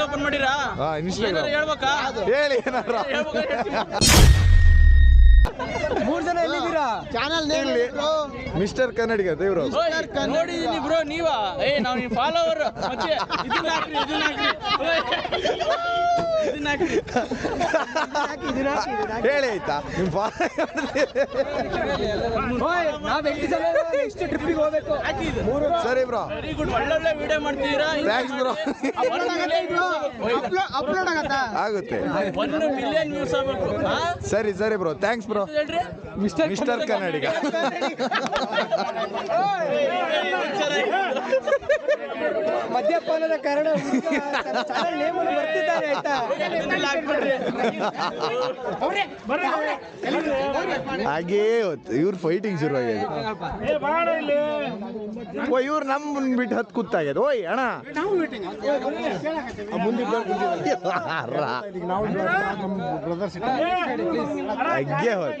Channel open ಮಾಡಿರಾ? ಹೇಳ್ಬೇಕಾ? ಹೇಳಿ ಏನಾರ ಮೂರ್ ಜನ ಚಾನಲ್ ಮಿಸ್ಟರ್ ಕನ್ನಡಿಗ ದೇವ್ರು. ನೋಡಿದೀನಿ ಬ್ರೋ ನೀವಾ? ಏ ನಾವು ನಿಮ್ ಫಾಲೋವರ್ ಮತ್ತೆ ಇದನ್ನ ಹಾಕ್ರಿ ಇದನ್ನ ಹಾಕ್ರಿ ಓಯ್. ಇದನ್ನ ಹಾಕ್ರಿ ಹೇಳಿ ಆಯ್ತಾ? ನಿಮ್ ನಾವ್ ನೆಕ್ಸ್ಟ್ ಟ್ರಿಪ್ಪಿಗೆ ಹೋಗ್ಬೇಕು? ಸರಿ ಬ್ರೋ ವೆರಿ ಗುಡ್ ಒಳ್ಳೊಳ್ಳೆ ವಿಡಿಯೋ ಮಾಡ್ತೀರಾ? Thanks bro. ಅಪ್ಲೋಡ್ ಆಗತ್ತಾ ಆಗುತ್ತೆ ಒಂದು ಮಿಲಿಯನ್ ವ್ಯೂಸ್ ಆಗ್ಬೇಕು? ಸರಿ ಸರಿ bro thanks bro mister mister Kannadiga ಮದ್ಯಪಾನದ ಕಾರಣ ಬರ್ತಿದ್ದಾರೆ ಆಯ್ತಾ ಹಾಗೇ ಇವ್ರ ಫೈಟಿಂಗ್ ಶುರುವಾಗಿದೆ ಓ ಇವ್ರು ನಮ್ ಬಿಟ್ಟು ಹತ್ತು ಕೂತಾಗ್ಯದ ಓಯ್ ಅಣ್ಣ ಹಗ್ಗೆ ಹಂಗೆ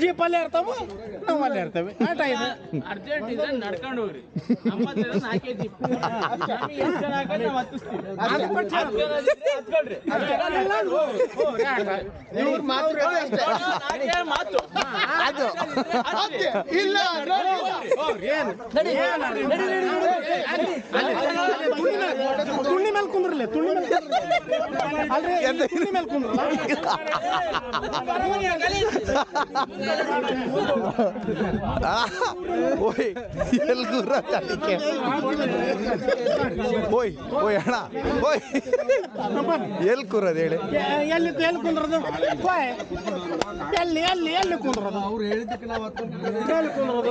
ಜೀಪ್ ಅಲ್ಲೇ ಇರ್ತಾವ ನಾವು ಅಲ್ಲೇ ಇರ್ತೇವೆ. ಆಟ ಇದೆ. ಅರ್ಜೆಂಟ್ ಇದ್ರೆ ನಡ್ಕೊಂಡು ಹೋಗ್ರಿ. ಇವ್ರ ಮಾತು ಮಾತು. ಅದು. ಇಲ್ಲ ತುಣ್ಣಿ ಮೇಲೆ ಕುಂದ್ರಲ್ಲ ತುಣ್ಣಿ ಮೇಲೆ ಅಲ್ರಿ ತುಣ್ಣಿ ಮೇಲೆ ಕುಂದ್ರಲ್ಲ ಓಯ್ ಎಲ್ ತಡಿಕೆ ಓಯ್ ಓಯ್ ಅಣ್ಣ ಓಯ್ ಎಲ್ ಕುರದ್ ಹೇಳಿ ಎಲ್ಲಿ ಎಲ್ಲಿ ಕುಂದ್ರದು ಹೋಯ್. ಎಲ್ಲಿ ಎಲ್ಲಿ ಎಲ್ಲಿ ಕುಂದ್ರದು ಅವ್ರು ಹೇಳಿದ್ದಕ್ಕೆ ನಾವು ಎಲ್ಲಿ ಕುಂದ್ರದು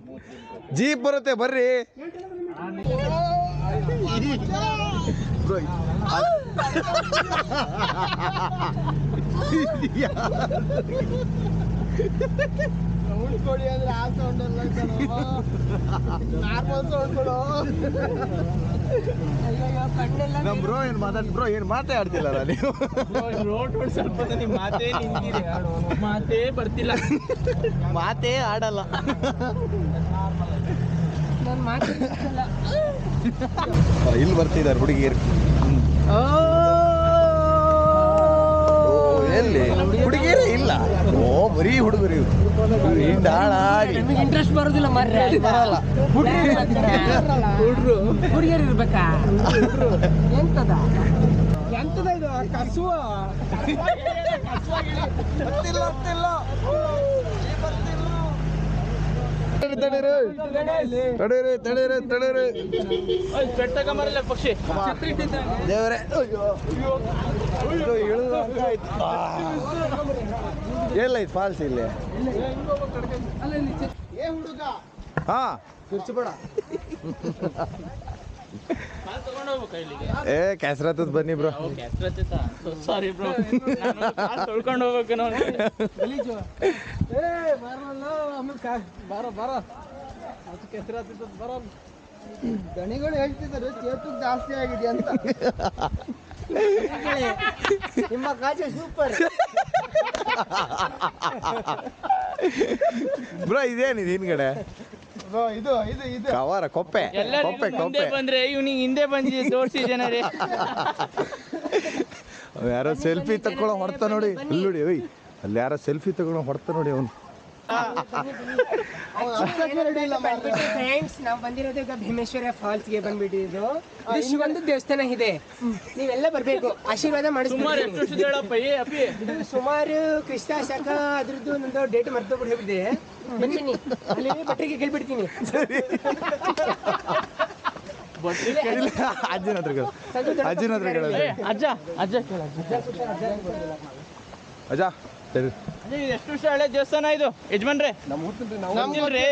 ಜೀಪ್ ಬರುತ್ತೆ ಬರ್ರಿ. ಉಳ್ಕೊಡಿ ಅಂದ್ರೆ ಆ ಸೌಂಡ್ ಅಲ್ಲ ನಾರ್ಮಲ್ ಸೌಂಡ್ ಕೊಡು ನಮ್ ಬ್ರೋ ಏನ್ ಮಾತಾಡ್ ಬ್ರೋ ಏನ್ ಮಾತಾಡ್ತಿಲ್ಲ ನೀವು? ರೋಡ್ ರೋಡ್ ಸ್ವಲ್ಪ ನಿಮ್ ಮಾತೇ ನಿಂತಿದೆ. ಮಾತೇ ಬರ್ತಿಲ್ಲ. ಮಾತೇ ಆಡಲ್ಲ. ಇಲ್ಲಿ ಬರ್ತಿದ್ದಾರೆ ಹುಡುಗಿಯರು. ಎಲ್ಲಿ? ಹುಡುಗಿಯರೇ ಇಲ್ಲ. ಓ ಬರೀ ಹುಡುಗರು ಇವ್ರು. ನಿಮಗೆ ಇಂಟ್ರೆಸ್ಟ್ ಬರೋದಿಲ್ಲ ಮರ್ರೆ. ಬರಲ್ಲ. ಹುಡ್ರು ಹುಡುಗಿಯರು ಇರ್ಬೇಕಾ? ಎಂತದ? ಎಂತದ ಇದು? ಕಸುವ? ತಡೀರಿ ತಡೀರಿ. ತಡೀರಿ ತಡೀರಿ ಪೆಟ್ಟ ಕಮರಲ್ಲ ಪಕ್ಷಿ. ದೇವರೇ. ಅಯ್ಯೋ. ಇದು ಇಳಿದು ಅಂತ ಆಯ್ತು. ಆ. ಎಲ್ಲೈತ್ ಫಾಲ್ಸ್ ಇಲ್ಲಿ? ಏ ಹುಡುಗ. ಹಾ. ಕಿರ್ಚಿಬೇಡ. ಏ ಕೆಸರತ್ತದ ಬನ್ನಿ ಬ್ರೋ. ಸಾರಿ ಬ್ರೋ. ತೊಳ್ಕೊಂಡು ಹೋಗ್ಬೇಕು ಏ ಬರಲ್ಲ ಆಮೇಲೆ ಕಾ ಬಾರ ಬಾರ. ಅದಕ್ಕೆ ಬರ. ದಣಿಗಳು ಹೇಳ್ತಿದ್ದಾರೆ ಚೇತು ಜಾಸ್ತಿ ಆಗಿದೆ ಅಂತ. ನಿಮ್ಮ ಕಾಜೆ ಸೂಪರ್ ಬ್ರೋ ಇದೇನಿದೆ ಹಿಂದ್ಗಡೆ? ಬ್ರೋ, ಇದು ಇದು ಇದು. ಕವಾರ ಕೊಪ್ಪೆ ಕೊಪ್ಪೆ ಕೊಪ್ಪೆ. ಬಂದ್ರೆ ಇವ್ನಿಗೆ ಹಿಂದೆ ಬಂದು ತೋರಿಸಿ ಜನರೇ. ಯಾರೋ ಸೆಲ್ಫಿ ತಕ್ಕೊಳ್ಳೋ ಹೊಡ್ತ ನೋಡಿ ಅಲ್ಲಿ ನೋಡಿ ಓಯ್. ಅಲ್ಲಿ ಯಾರ ಸೆಲ್ಫಿ ತಗೊಂಡು ಹೊಡ್ತ ನೋಡಿ ಅವನು. ಫ್ರೆಂಡ್ಸ್ ನಾವು ಬಂದಿರೋದು ಈಗ ಭೀಮೇಶ್ವರ ಫಾಲ್ಸ್ಗೆ ಬಂದ್ಬಿಟ್ಟಿದ್ದು ಇದು ಶಿವಂದು ದೇವಸ್ಥಾನ ಇದೆ. ನೀವೆಲ್ಲ ಬರ್ಬೇಕು. ಆಶೀರ್ವಾದ ಸುಮಾರು ಎಷ್ಟು ವರ್ಷದ ಹೇಳಪ್ಪ ಅಪ್ಪಿ? ಸುಮಾರು ಕೃಷ್ಣ ಶಕ ಅದ್ರದ್ದು ನಂದು ಡೇಟ್ ಮರ್ತೋಗ್ಬಿಟ್ಟು ಹೋಗಿದೆ. ಬನ್ನಿ ಅಲ್ಲಿ ಬಟ್ಟೆಗೆ ಕೇಳ್ಬಿಡ್ತೀನಿ. ಇಲ್ಲ ಅಜ್ಜಿನ ಹತ್ರ ಕೇಳು. ಹತ್ರ ಅಜ್ಜ ಅಜ್ಜ ಕೇಳು, ಅಜ್ಜ. ಎಷ್ಟು ವರ್ಷ ಹಳೆ ದೇವಸ್ಥಾನ ಇದು. ಯಜಮಾನ್ರೆ. ನಮ್ಗಿಲ್ರಿ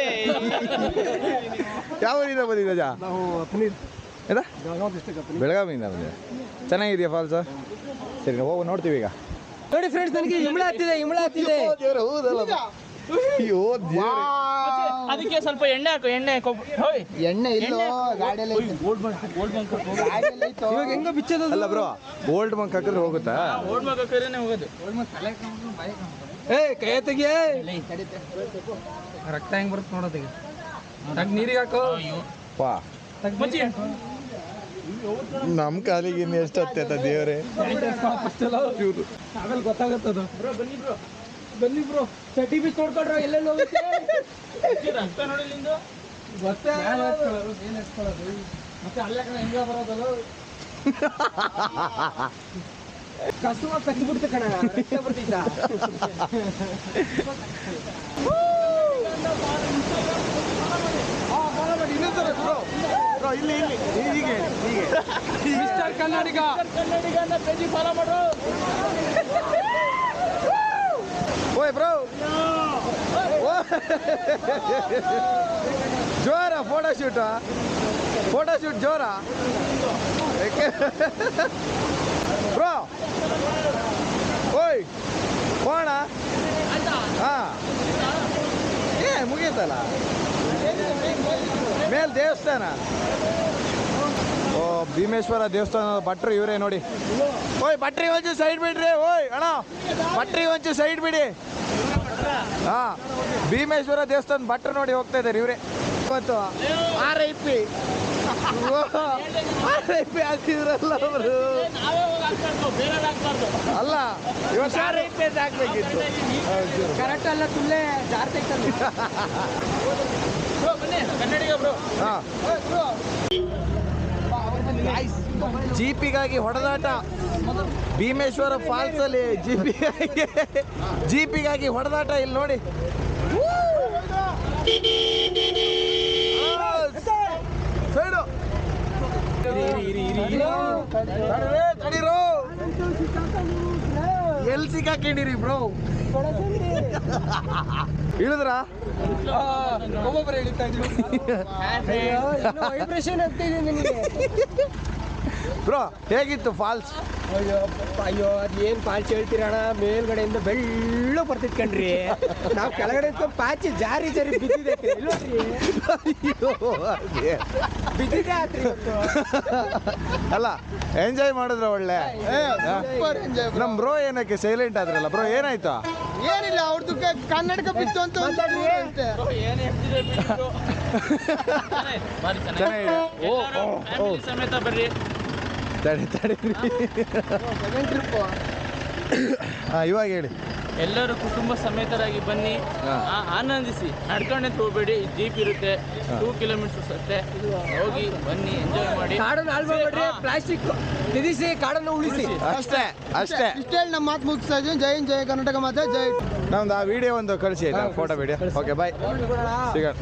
ಯಾವ ಊರಿಂದ ಬಂದಿದೆ ಅಜ್ಜ ನಾವು ಬೆಳಗಾವಿಯಿಂದ ಬಂದಿದೆ ಚೆನ್ನಾಗಿದೆಯಾ ಫಾಲ್ಸ್ ಸರಿ ಹೋಗಿ ನೋಡ್ತೀವಿ ಈಗ. ನೋಡಿ ಫ್ರೆಂಡ್ಸ್ ನನಗೆ ಇಮ್ಳ ಹತ್ತಿದೆ ಇಮ್ಳ ಹತ್ತಿದೆ ಅಯ್ಯೋ ದೇವ್ರೆ. ಅದಕ್ಕೆ ಸ್ವಲ್ಪ ಎಣ್ಣೆ ಹಾಕು ಎಣ್ಣೆ ಹೋಯ್. ಎಣ್ಣೆ ಇಲ್ಲೋ ಗಾಡಿಯಲ್ಲಿ ಗೋಲ್ಡ್ ಬಂಕ್ ಗೋಲ್ಡ್ ಬಂಕ್ ಗಾಡಿಯಲ್ಲಿ ಐತೋ. ಇವಾಗ ಹೆಂಗ ಬಿಚ್ಚೋದು ಅಲ್ಲ ಬ್ರೋ ಗೋಲ್ಡ್ ಬಂಕ್ ಹಾಕಿದ್ರೆ ಹೋಗುತ್ತಾ? ಗೋಲ್ಡ್ ಬಂಕ್ ಹಾಕಿದ್ರೆ ಹೋಗೋದು. ಏ ಕೈ ತೆಗಿಯೇ ರಕ್ತ ಹೆಂಗ್ ಬರುತ್ತೆ ನೋಡೋದೀಗ ತಗ್ ನೀರಿಗೆ ಹಾಕೋ. ವಾ. ಮಚ್ಚಿ ನಮ್ಮ ಕಾಲಿಗೆ ಇನ್ನು ಎಷ್ಟು ಹತ್ತೈತ ದೇವ್ರೆ. ಆಮೇಲೆ ಗೊತ್ತಾಗತ್ತದು. ಬ್ರೋ. ಬನ್ನಿ ಬ್ರೋ. ಚಟಿ ಬಿಚ್ಚ ನೋಡ್ಕೊಂಡ್ರ ಎಲ್ಲೆಲ್ಲ ಹೋಗುತ್ತೆ? ರಕ್ತ ನೋಡಿ ನಿಂದು ಗೊತ್ತೇ ಏನ್ ಎತ್ಕೊಳ್ಳೋದು ಮತ್ತೆ ಅಲ್ಲೇ ಹೆಂಗ ಬರೋದಲ್ಲ? ಕಸುವ ಕಚ್ಚಿ ಬಿಡ್ತು ಕಣ ಇಲ್ಲಿ ಇಲ್ಲಿ. ಹೀಗೆ ಹೀಗೆ. ಮಿಸ್ಟರ್ ಕನ್ನಡಿಗ. ಕನ್ನಡಿಗನ ಪೇಜಿ ಫಾಲೋ ಮಾಡ್ರು ಓಯ್ ಬ್ರೋ ಜೋರ ಫೋಟೋ ಶೂಟ್ ಫೋಟೋ ಶೂಟ್ ಜೋರ? ಬ್ರೋ ಓಯ್ ಹೋಣ ಹಾ. ಏ ಮುಗೀತಲ್ಲ? ಮೇಲ್ ದೇವಸ್ಥಾನ. ಓ ಭೀಮೇಶ್ವರ ದೇವಸ್ಥಾನದ ಭಟ್ರು ಇವರೇ ನೋಡಿ. ಓಯ್ ಭಟ್ರಿ ಒಂಚೂರು ಸೈಡ್ ಬಿಡ್ರಿ ಓಯ್ ಅಣ್ಣ. ಭಟ್ರಿ ಒಂಚೂರು ಸೈಡ್ ಬಿಡಿ. ಹಾ ಭೀಮೇಶ್ವರ ದೇವಸ್ಥಾನ ಭಟ್ರು ನೋಡಿ ಹೋಗ್ತಾ ಇದ್ದಾರೆ ಇವ್ರೆ. ಇವತ್ತು R I P R I P ಹಾಕಿದ್ರಲ್ಲ ಅವರು. ಅಲ್ಲ ಇವತ್ತು ಆರ್ ಐ ಪಿ ಹಾಕ್ಬೇಕಿತ್ತು ಕರೆಕ್ಟ್ ಅಲ್ಲ ಬ್ರೋ ಬನ್ನಿ ಕನ್ನಡಿಗ ಬ್ರೋ ಹಾ. ಜೀಪಿಗಾಗಿ ಹೊಡೆದಾಟ. ಭೀಮೇಶ್ವರ ಫಾಲ್ಸ್ ಅಲ್ಲಿ ಜೀಪಿಗಾಗಿ ಜೀಪಿಗಾಗಿ ಹೊಡೆದಾಟ ಇಲ್ಲಿ ನೋಡಿ. ಸೈಡು ಎಲ್ಲಿ ಸಿಕ್ಕಾಕೊಂಡಿರಿ ಬ್ರೋ? ಇಳಿದ್ರಾ? ಒಬ್ಬೊಬ್ಬರು ಹಿಡಿತಾ ಇದ್ರು ವೈಬ್ರೇಷನ್ ಆಗ್ತಿದೆ ನಿಮಗೆ. ಬ್ರೋ ಹೇಗಿತ್ತು ಫಾಲ್ಸ್ ಅಯ್ಯೋ ಅಯ್ಯೋ ಅದೇನು ಪಾಚಿ ಹೇಳ್ತೀರಣ ಹೇಳ್ತೀರಣ್ಣ ಮೇಲ್ಗಡೆಯಿಂದ ಬೆಳ್ಳು ಬರ್ತಿತ್ ಕಣ್ರಿ. ನಾವು ಕೆಳಗಡೆ ಪಾಚಿ ಜಾರಿ ಜಾರಿ ಬಿದ್ದಿದೆ ಇಲ್ವರಿ ಬಿದ್ದಿದೆ ಆತ್ರಿ. ಅಲ್ಲ ಎಂಜಾಯ್ ಮಾಡಿದ್ರ ಒಳ್ಳೆ. ಸೂಪರ್ ಎಂಜಾಯ್ ನಮ್ ಬ್ರೋ ಏನಕ್ಕೆ ಸೈಲೆಂಟ್ ಆದ್ರಲ್ಲ? ಬ್ರೋ ಏನಾಯ್ತು? ಏನಿಲ್ಲ ಅವ್ರದ್ದು ಕನ್ನಡಕ ಬಿತ್ತು ಅಂತ ಚೆನ್ನಾಗಿದೆ. ಸಮೇತ ಬರ್ರಿ. ತಡಿ ತಡಿ. ಹಾ ಇವಾಗ ಹೇಳಿ. ಎಲ್ಲರೂ ಕುಟುಂಬ ಸಮೇತರಾಗಿ ಬನ್ನಿ. ಆ- ಆನಂದಿಸಿ. ನಡ್ಕೊಂಡೆ ಹೋಗ್ಬೇಡಿ. ಜೀಪ್ ಇರುತ್ತೆ. ಟೂ ಕಿಲೋಮೀಟರ್ ಅಷ್ಟೇ. ಹೋಗಿ ಬನ್ನಿ ಎಂಜಾಯ್ ಮಾಡಿ. ಕಾಡನ್ನು ಹಾಳು ಮಾಡ್ಬೇಡ್ರಿ ಪ್ಲಾಸ್ಟಿಕ್ ತಿದಿಸಿ ಕಾಡನ್ನು ಉಳಿಸಿ. ಅಷ್ಟೇ ಅಷ್ಟೇ. ಇಷ್ಟೇ ಹೇಳಿ ನಮ್ಮ ಮಾತು ಮುಗಿಸ್ತಾ ಇದ್ದೀನಿ. ಜೈ ಜಯ ಜೈ ಕರ್ನಾಟಕ ಮಾತೆ ಜೈ. ನಮ್ದು ಆ ವಿಡಿಯೋ ಒಂದು ಕಳಿಸಿ ಆಯ್ತಾ ಫೋಟೋ ವಿಡಿಯೋ ಓಕೆ ಬಾಯ್ ಸಿಗೋಣ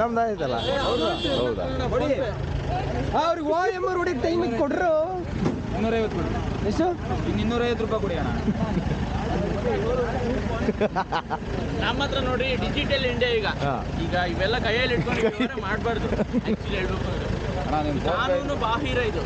ನಮ್ದು ಆಯ್ತಲ್ಲ? ಹೌದಾ. ಅವ್ರಿಗೆ ಓ ಆರ್ ಹುಡುಗಿ ಟೈಮಿಗೆ ಕೊಡ್ರು. ಇನ್ನೂರೈವತ್ತು ಕೊಡಿ. ಎಷ್ಟು? ಇನ್ನೂರೈವತ್ತು ರೂಪಾಯಿ ಕೊಡಿ ಅಣ್ಣ. ನಮ್ಮ ಹತ್ರ ನೋಡಿ ಡಿಜಿಟಲ್ ಇಂಡಿಯಾ ಈಗ. ಈಗ ಇವೆಲ್ಲ ಕೈಯಲ್ಲಿ ಇಟ್ಕೊಂಡು ಮಾಡಬಾರ್ದು. ಆಕ್ಚುಲಿ ಹೇಳ್ಬೇಕು ಅಂದ್ರೆ. ಕಾನೂನು ಬಾಹಿರ ಇದು.